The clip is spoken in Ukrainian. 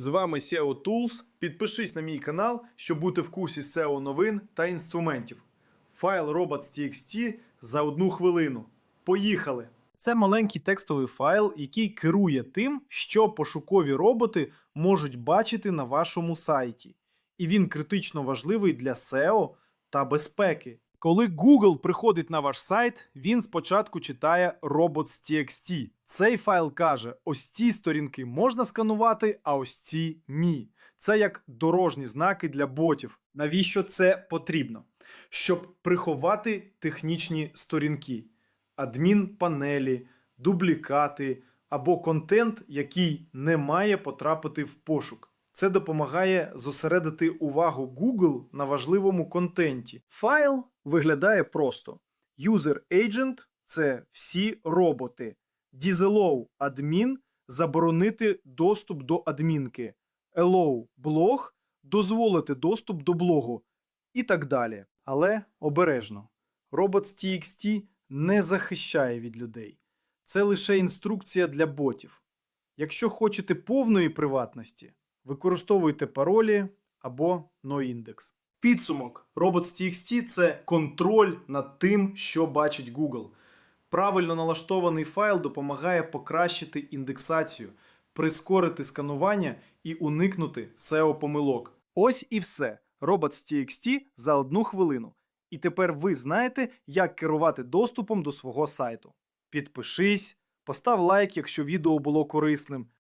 З вами SEO Tools. Підпишись на мій канал, щоб бути в курсі SEO новин та інструментів. Файл robots.txt за одну хвилину. Поїхали! Це маленький текстовий файл, який керує тим, що пошукові роботи можуть бачити на вашому сайті. І він критично важливий для SEO та безпеки. Коли Google приходить на ваш сайт, він спочатку читає robots.txt. Цей файл каже: ось ці сторінки можна сканувати, а ось ці ні. Це як дорожні знаки для ботів. Навіщо це потрібно? Щоб приховати технічні сторінки, адмінпанелі, дублікати або контент, який не має потрапити в пошук. Це допомагає зосередити увагу Google на важливому контенті. Файл виглядає просто: User Agent – це всі роботи. Disallow адмін заборонити доступ до адмінки. Allow блог дозволити доступ до блогу і так далі. Але обережно. Robots.txt не захищає від людей. Це лише інструкція для ботів. Якщо хочете повної приватності, використовуйте паролі або noindex. Підсумок Robots.txt – це контроль над тим, що бачить Google. Правильно налаштований файл допомагає покращити індексацію, прискорити сканування і уникнути SEO-помилок. Ось і все. Robots.txt за одну хвилину. І тепер ви знаєте, як керувати доступом до свого сайту. Підпишись, постав лайк, якщо відео було корисним.